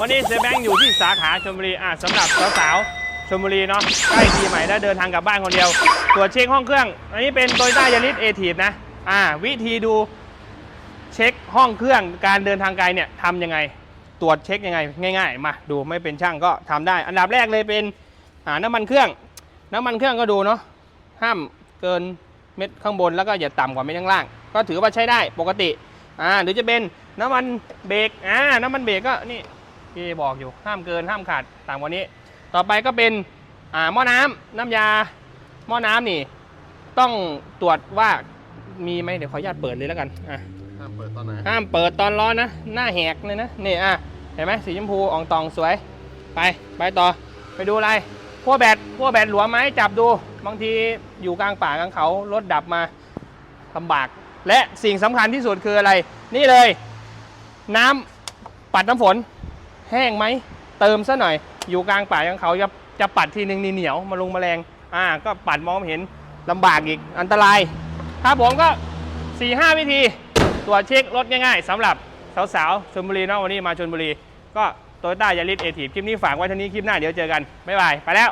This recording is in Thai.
วันนี้เซแบงอยู่ที่สาขาชลบุรีอะสำหรับสาวๆชลบุรีเนาะใกล้ปีใหม่แล้วเดินทางกลับบ้านคนเดียว ตรวจเช็คห้องเครื่อง อันนี้เป็นโตโยต้ายาริสเอทีฟนะอ่าวิธีดูเช็คห้องเครื่องการเดินทางไกลเนี่ยทำยังไงตรวจเช็คยังไงง่าย ๆ มาดูไม่เป็นช่างก็ทำได้ อันดับแรกเลยเป็นอ่าน้ำมันเครื่อง น้ำมันเครื่องก็ดูเนาะห้ามเกินเม็ดข้างบนแล้วก็อย่าต่ำกว่าเม็ดข้างล่าง ก็ถือว่าใช้ได้ปกติอ่าหรือจะเป็นน้ำมันเบรกอ่าน้ำมันเบรกก็นี่ ที่บอกอยู่ห้ามเกินห้ามขาดต่ำกว่านี้ ต่อไปก็เป็นอ่าหม้อน้ำน้ำยา หม้อน้ำนี่ ต้องตรวจว่ามีไหมเดี๋ยวขออนุญาตเปิดเลยแล้วกันอะห้ามเปิดตอนไหนห้ามเปิดตอนร้อนนะหน้าแหกเลยนะนี่อะเห็นไหมสีชมพูอ่องตองสวย ไปไปต่อไปดูอะไรพวกแบตพวกแบตหลวมไหมจับดู บางทีอยู่กลางป่ากลางเขารถดับมาลำบาก และสิ่งสำคัญที่สุดคืออะไร นี่เลย น้ำปัดน้ำฝน แห้งไหม เติมซะหน่อย อยู่กลางป่ากลางเขาจะจะปัดทีนึงนี่เหนียวมาลงมาแรงอ่าก็ปัดมองเห็นลำบากอีกอันตรายครับผมก็4-5วิธีตรวจเช็ครถง่ายๆสำหรับสาวๆชลบุรีเนาะวันนี้มาชลบุรี ก็โตโยต้ายาริสเอทีคลิปนี้ฝากไว้เท่านี้คลิปหน้าเดี๋ยวเจอกันบ๊ายบายไปแล้ว